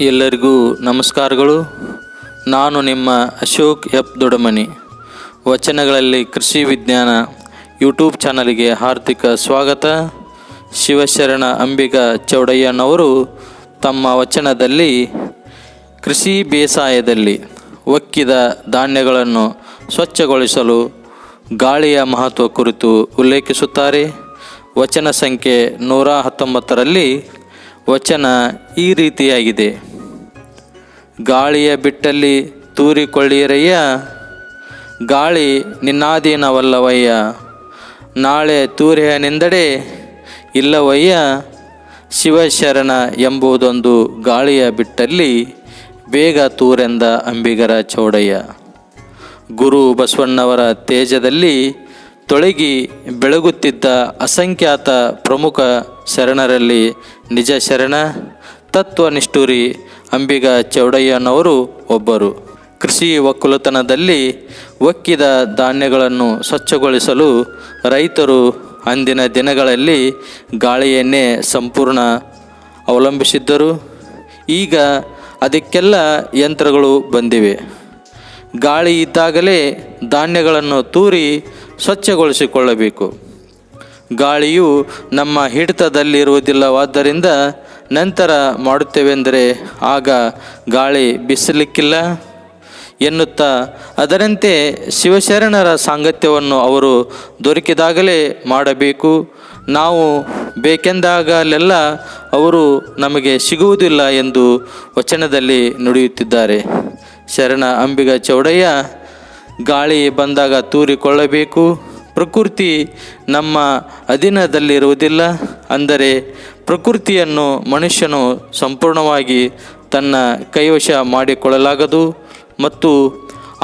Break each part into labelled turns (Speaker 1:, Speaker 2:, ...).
Speaker 1: ಎಲ್ಲರಿಗೂ ನಮಸ್ಕಾರಗಳು. ನಾನು ನಿಮ್ಮ ಅಶೋಕ್ ಎಫ್ ದೊಡಮನಿ. ವಚನಗಳಲ್ಲಿ ಕೃಷಿ ವಿಜ್ಞಾನ ಯೂಟ್ಯೂಬ್ ಚಾನಲ್ಗೆ ಹಾರ್ದಿಕ ಸ್ವಾಗತ. ಶಿವಶರಣ ಅಂಬಿಗ ಚೌಡಯ್ಯನವರು ತಮ್ಮ ವಚನದಲ್ಲಿ ಕೃಷಿ ಬೇಸಾಯದಲ್ಲಿ ಒಕ್ಕಿದ ಧಾನ್ಯಗಳನ್ನು ಸ್ವಚ್ಛಗೊಳಿಸಲು ಗಾಳಿಯ ಮಹತ್ವ ಕುರಿತು ಉಲ್ಲೇಖಿಸುತ್ತಾರೆ. ವಚನ ಸಂಖ್ಯೆ ನೂರ ಹತ್ತೊಂಬತ್ತರಲ್ಲಿ ವಚನ ಈ ರೀತಿಯಾಗಿದೆ. ಗಾಳಿಯ ಬಿಟ್ಟಲ್ಲಿ ತೂರಿಕೊಳ್ಳಿರಯ್ಯ ಗಾಳಿ ನಿನ್ನಾಧೀನವಲ್ಲವಯ್ಯ. ನಾಳೆ ತೂರೆಯನೆಂದಡೆ ಇಲ್ಲವಯ್ಯ. ಶಿವಶರಣ ಎಂಬುದೊಂದು ಗಾಳಿಯ ಬಿಟ್ಟಲ್ಲಿ ಬೇಗ ತೂರೆಂದ ಅಂಬಿಗರ ಚೌಡಯ್ಯ. ಗುರು ಬಸವಣ್ಣವರ ತೇಜದಲ್ಲಿ ತೊಳಗಿ ಬೆಳಗುತ್ತಿದ್ದ ಅಸಂಖ್ಯಾತ ಪ್ರಮುಖ ಶರಣರಲ್ಲಿ ನಿಜ ಶರಣ ತತ್ವನಿಷ್ಠುರಿ ಅಂಬಿಗ ಚೌಡಯ್ಯನವರು ಒಬ್ಬರು. ಕೃಷಿ ಒಕ್ಕಲುತನದಲ್ಲಿ ಒಕ್ಕಿದ ಧಾನ್ಯಗಳನ್ನು ಸ್ವಚ್ಛಗೊಳಿಸಲು ರೈತರು ಅಂದಿನ ದಿನಗಳಲ್ಲಿ ಗಾಳಿಯನ್ನೇ ಸಂಪೂರ್ಣ ಅವಲಂಬಿಸಿದ್ದರು. ಈಗ ಅದಕ್ಕೆಲ್ಲ ಯಂತ್ರಗಳು ಬಂದಿವೆ. ಗಾಳಿ ಇದ್ದಾಗಲೇ ಧಾನ್ಯಗಳನ್ನು ತೂರಿ ಸ್ವಚ್ಛಗೊಳಿಸಿಕೊಳ್ಳಬೇಕು. ಗಾಳಿಯು ನಮ್ಮ ಹಿಡಿತದಲ್ಲಿರುವುದಿಲ್ಲವಾದ್ದರಿಂದ ನಂತರ ಮಾಡುತ್ತೇವೆಂದರೆ ಆಗ ಗಾಳಿ ಬಿಸಿಲಿಕ್ಕಿಲ್ಲ ಎನ್ನುತ್ತಾ ಅದರಂತೆ ಶಿವಶರಣರ ಸಾಂಗತ್ಯವನ್ನು ಅವರು ದೊರಕಿದಾಗಲೇ ಮಾಡಬೇಕು. ನಾವು ಬೇಕೆಂದಾಗಲೆಲ್ಲ ಅವರು ನಮಗೆ ಸಿಗುವುದಿಲ್ಲ ಎಂದು ವಚನದಲ್ಲಿ ನುಡಿಯುತ್ತಿದ್ದಾರೆ. ಶರಣ ಅಂಬಿಗ ಚೌಡಯ್ಯ, ಗಾಳಿ ಬಂದಾಗ ತೂರಿಕೊಳ್ಳಬೇಕು. ಪ್ರಕೃತಿ ನಮ್ಮ ಅಧೀನದಲ್ಲಿರುವುದಿಲ್ಲ ಅಂದರೆ ಪ್ರಕೃತಿಯನ್ನು ಮನುಷ್ಯನು ಸಂಪೂರ್ಣವಾಗಿ ತನ್ನ ಕೈವಶ ಮಾಡಿಕೊಳ್ಳಲಾಗದು ಮತ್ತು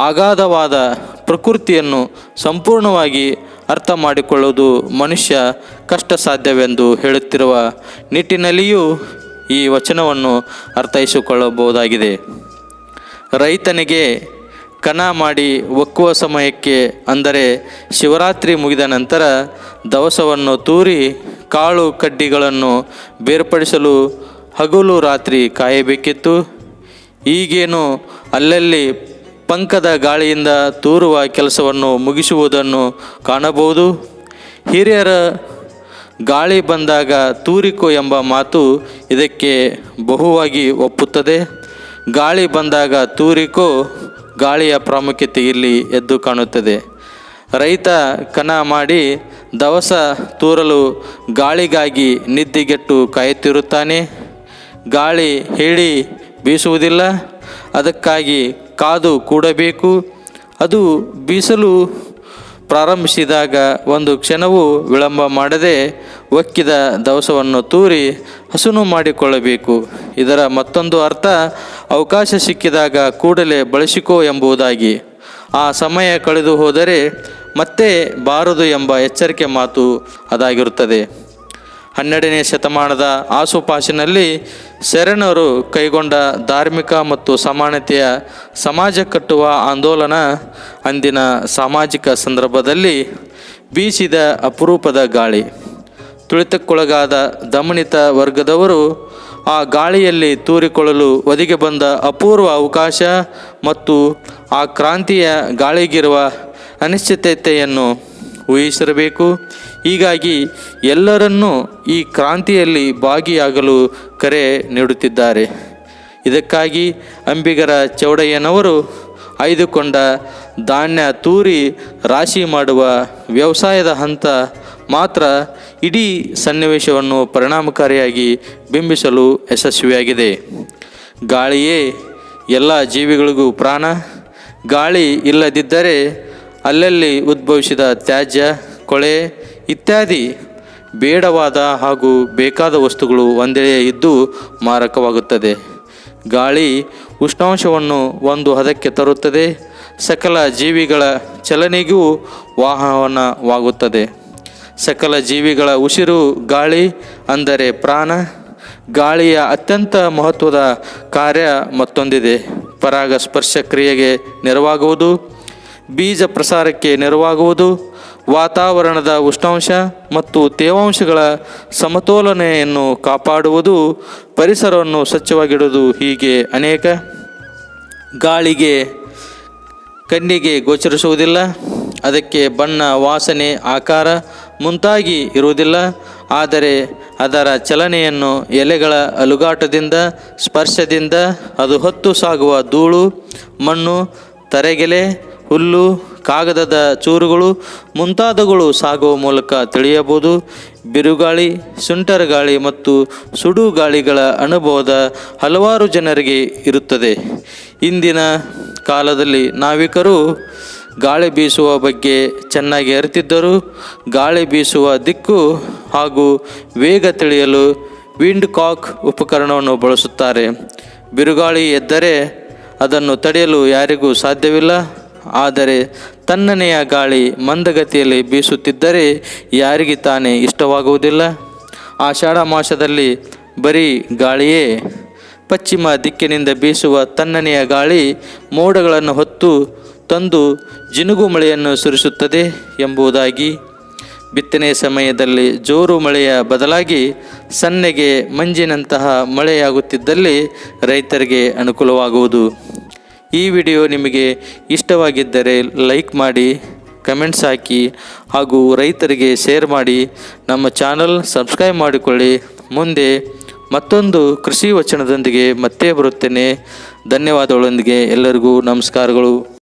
Speaker 1: ಅಗಾಧವಾದ ಪ್ರಕೃತಿಯನ್ನು ಸಂಪೂರ್ಣವಾಗಿ ಅರ್ಥ ಮಾಡಿಕೊಳ್ಳುವುದು ಮನುಷ್ಯ ಕಷ್ಟ ಸಾಧ್ಯವೆಂದು ಹೇಳುತ್ತಿರುವ ನಿಟ್ಟಿನಲ್ಲಿಯೂ ಈ ವಚನವನ್ನು ಅರ್ಥೈಸಿಕೊಳ್ಳಬಹುದಾಗಿದೆ. ರೈತನಿಗೆ ಕನ ಮಾಡಿ ಒಕ್ಕುವ ಸಮಯಕ್ಕೆ ಅಂದರೆ ಶಿವರಾತ್ರಿ ಮುಗಿದ ನಂತರ ದವಸವನ್ನು ತೂರಿ ಕಾಳು ಕಡ್ಡಿಗಳನ್ನು ಬೇರ್ಪಡಿಸಲು ಹಗಲು ರಾತ್ರಿ ಕಾಯಬೇಕಿತ್ತು. ಈಗೇನು ಅಲ್ಲಲ್ಲಿ ಪಂಕದ ಗಾಳಿಯಿಂದ ತೂರುವ ಕೆಲಸವನ್ನು ಮುಗಿಸುವುದನ್ನು ಕಾಣಬಹುದು. ಹಿರಿಯರ ಗಾಳಿ ಬಂದಾಗ ತೂರಿಕೋ ಎಂಬ ಮಾತು ಇದಕ್ಕೆ ಬಹುವಾಗಿ ಒಪ್ಪುತ್ತದೆ. ಗಾಳಿ ಬಂದಾಗ ತೂರಿಕೋ ಗಾಳಿಯ ಪ್ರಾಮುಖ್ಯತೆ ಇಲ್ಲಿ ಎದ್ದು ಕಾಣುತ್ತದೆ. ರೈತ ಕನ ಮಾಡಿ ದವಸ ತೂರಲು ಗಾಳಿಗಾಗಿ ನಿದ್ದೆಗೆಟ್ಟು ಕಾಯುತ್ತಿರುತ್ತಾನೆ. ಗಾಳಿ ಹೇಳಿ ಬೀಸುವುದಿಲ್ಲ. ಅದಕ್ಕಾಗಿ ಕಾದು ಕೂಡಬೇಕು. ಅದು ಬೀಸಲು ಪ್ರಾರಂಭಿಸಿದಾಗ ಒಂದು ಕ್ಷಣವೂ ವಿಳಂಬ ಮಾಡದೆ ಒಕ್ಕಿದ ದವಸವನ್ನು ತೂರಿ ಹಸುನು ಮಾಡಿಕೊಳ್ಳಬೇಕು. ಇದರ ಮತ್ತೊಂದು ಅರ್ಥ ಅವಕಾಶ ಸಿಕ್ಕಿದಾಗ ಕೂಡಲೇ ಬಳಸಿಕೋ ಎಂಬುದಾಗಿ. ಆ ಸಮಯ ಕಳೆದು ಹೋದರೆ ಮತ್ತೆ ಬಾರದು ಎಂಬ ಎಚ್ಚರಿಕೆ ಮಾತು ಅದಾಗಿರುತ್ತದೆ. ಹನ್ನೆರಡನೇ ಶತಮಾನದ ಆಸುಪಾಸಿನಲ್ಲಿ ಶರಣರು ಕೈಗೊಂಡ ಧಾರ್ಮಿಕ ಮತ್ತು ಸಮಾನತೆಯ ಸಮಾಜ ಕಟ್ಟುವ ಆಂದೋಲನ ಅಂದಿನ ಸಾಮಾಜಿಕ ಸಂದರ್ಭದಲ್ಲಿ ಬೀಸಿದ ಅಪರೂಪದ ಗಾಳಿ. ತುಳಿತಕ್ಕೊಳಗಾದ ದಮನಿತ ವರ್ಗದವರು ಆ ಗಾಳಿಯಲ್ಲಿ ತೂರಿಕೊಳ್ಳಲು ಒದಗಿ ಬಂದ ಅಪೂರ್ವ ಅವಕಾಶ ಮತ್ತು ಆ ಕ್ರಾಂತಿಯ ಗಾಳಿಗಿರುವ ಅನಿಶ್ಚಿತತೆಯನ್ನು ಊಹಿಸಿರಬೇಕು. ಹೀಗಾಗಿ ಎಲ್ಲರನ್ನೂ ಈ ಕ್ರಾಂತಿಯಲ್ಲಿ ಭಾಗಿಯಾಗಲು ಕರೆ ನೀಡುತ್ತಿದ್ದಾರೆ. ಇದಕ್ಕಾಗಿ ಅಂಬಿಗರ ಚೌಡಯ್ಯನವರು ಆಯ್ದುಕೊಂಡ ಧಾನ್ಯ ತೂರಿ ರಾಶಿ ಮಾಡುವ ವ್ಯವಸಾಯದ ಹಂತ ಮಾತ್ರ ಇಡೀ ಸನ್ನಿವೇಶವನ್ನು ಪರಿಣಾಮಕಾರಿಯಾಗಿ ಬಿಂಬಿಸಲು ಯಶಸ್ವಿಯಾಗಿದೆ. ಗಾಳಿಯೇ ಎಲ್ಲ ಜೀವಿಗಳಿಗೂ ಪ್ರಾಣ. ಗಾಳಿ ಇಲ್ಲದಿದ್ದರೆ ಅಲ್ಲಲ್ಲಿ ಉದ್ಭವಿಸಿದ ತ್ಯಾಜ್ಯ, ಕೊಳೆ ಇತ್ಯಾದಿ ಬೇಡವಾದ ಹಾಗೂ ಬೇಕಾದ ವಸ್ತುಗಳು ಒಂದೆಡೆ ಇದ್ದು ಮಾರಕವಾಗುತ್ತದೆ. ಗಾಳಿ ಉಷ್ಣಾಂಶವನ್ನು ಒಂದು ಹದಕ್ಕೆ ತರುತ್ತದೆ. ಸಕಲ ಜೀವಿಗಳ ಚಲನೆಗೂ ವಾಹನವಾಗುತ್ತದೆ. ಸಕಲ ಜೀವಿಗಳ ಉಸಿರು ಗಾಳಿ ಅಂದರೆ ಪ್ರಾಣ. ಗಾಳಿಯ ಅತ್ಯಂತ ಮಹತ್ವದ ಕಾರ್ಯ ಮತ್ತೊಂದಿದೆ. ಪರಾಗ ಸ್ಪರ್ಶ ಕ್ರಿಯೆಗೆ ನೆರವಾಗುವುದು. ಬೀಜ ಪ್ರಸಾರಕ್ಕೆ ನೆರವಾಗುವುದು. ವಾತಾವರಣದ ಉಷ್ಣಾಂಶ ಮತ್ತು ತೇವಾಂಶಗಳ ಸಮತೋಲನೆಯನ್ನು ಕಾಪಾಡುವುದು. ಪರಿಸರವನ್ನು ಸ್ವಚ್ಛವಾಗಿಡುವುದು ಹೀಗೆ ಅನೇಕ. ಗಾಳಿಗೆ, ಕಣ್ಣಿಗೆ ಗೋಚರಿಸುವುದಿಲ್ಲ. ಅದಕ್ಕೆ ಬಣ್ಣ, ವಾಸನೆ, ಆಕಾರ ಮುಂತಾಗಿ ಇರುವುದಿಲ್ಲ. ಆದರೆ ಅದರ ಚಲನೆಯನ್ನು ಎಲೆಗಳ ಅಲುಗಾಟದಿಂದ, ಸ್ಪರ್ಶದಿಂದ ಅದು ಹೊತ್ತು ಸಾಗುವ ಧೂಳು, ಮಣ್ಣು, ತರೆಗೆಲೆ, ಹುಲ್ಲು, ಕಾಗದದ ಚೂರುಗಳು ಮುಂತಾದವುಗಳು ಸಾಗುವ ಮೂಲಕ ತಿಳಿಯಬಹುದು. ಬಿರುಗಾಳಿ ಸುಂಟರ ಗಾಳಿ ಮತ್ತು ಸುಡು ಗಾಳಿಗಳ ಅನುಭವದ ಹಲವಾರು ಜನರಿಗೆ ಇರುತ್ತದೆ. ಇಂದಿನ ಕಾಲದಲ್ಲಿ ನಾವಿಕರು ಗಾಳಿ ಬೀಸುವ ಬಗ್ಗೆ ಚೆನ್ನಾಗಿ ಅರಿತಿದ್ದರು ಗಾಳಿ ಬೀಸುವ ದಿಕ್ಕು ಹಾಗೂ ವೇಗ ತಿಳಿಯಲು ವಿಂಡ್ ಕಾಕ್ ಉಪಕರಣವನ್ನು ಬಳಸುತ್ತಾರೆ. ಬಿರುಗಾಳಿ ಎದ್ದರೆ ಅದನ್ನು ತಡೆಯಲು ಯಾರಿಗೂ ಸಾಧ್ಯವಿಲ್ಲ. ಆದರೆ ತನ್ನನೆಯ ಗಾಳಿ ಮಂದಗತಿಯಲ್ಲಿ ಬೀಸುತ್ತಿದ್ದರೆ ಯಾರಿಗೆ ತಾನೇ ಇಷ್ಟವಾಗುವುದಿಲ್ಲ. ಆಷಾಢ ಮಾಸದಲ್ಲಿ ಬರೀ ಗಾಳಿಯೇ. ಪಶ್ಚಿಮ ದಿಕ್ಕಿನಿಂದ ಬೀಸುವ ತಣ್ಣನೆಯ ಗಾಳಿ ಮೋಡಗಳನ್ನು ಹೊತ್ತು ತಂದು ಜಿನುಗು ಮಳೆಯನ್ನು ಸುರಿಸುತ್ತದೆ ಎಂಬುದಾಗಿ. ಬಿತ್ತನೆ ಸಮಯದಲ್ಲಿ ಜೋರು ಮಳೆಯ ಬದಲಾಗಿ ಸನ್ನೆಗೆ ಮಂಜಿನಂತಹ ಮಳೆಯಾಗುತ್ತಿದ್ದಲ್ಲಿ ರೈತರಿಗೆ ಅನುಕೂಲವಾಗುವುದು. ಈ ವಿಡಿಯೋ ನಿಮಗೆ ಇಷ್ಟವಾಗಿದ್ದರೆ ಲೈಕ್ ಮಾಡಿ, ಕಮೆಂಟ್ಸ್ ಹಾಕಿ ಹಾಗೂ ರೈತರಿಗೆ ಶೇರ್ ಮಾಡಿ. ನಮ್ಮ ಚಾನಲ್ ಸಬ್ಸ್ಕ್ರೈಬ್ ಮಾಡಿಕೊಳ್ಳಿ. ಮುಂದೆ ಮತ್ತೊಂದು ಕೃಷಿ ವಚನದೊಂದಿಗೆ ಮತ್ತೆ ಬರುತ್ತೇನೆ. ಧನ್ಯವಾದಗಳೊಂದಿಗೆ ಎಲ್ಲರಿಗೂ ನಮಸ್ಕಾರಗಳು.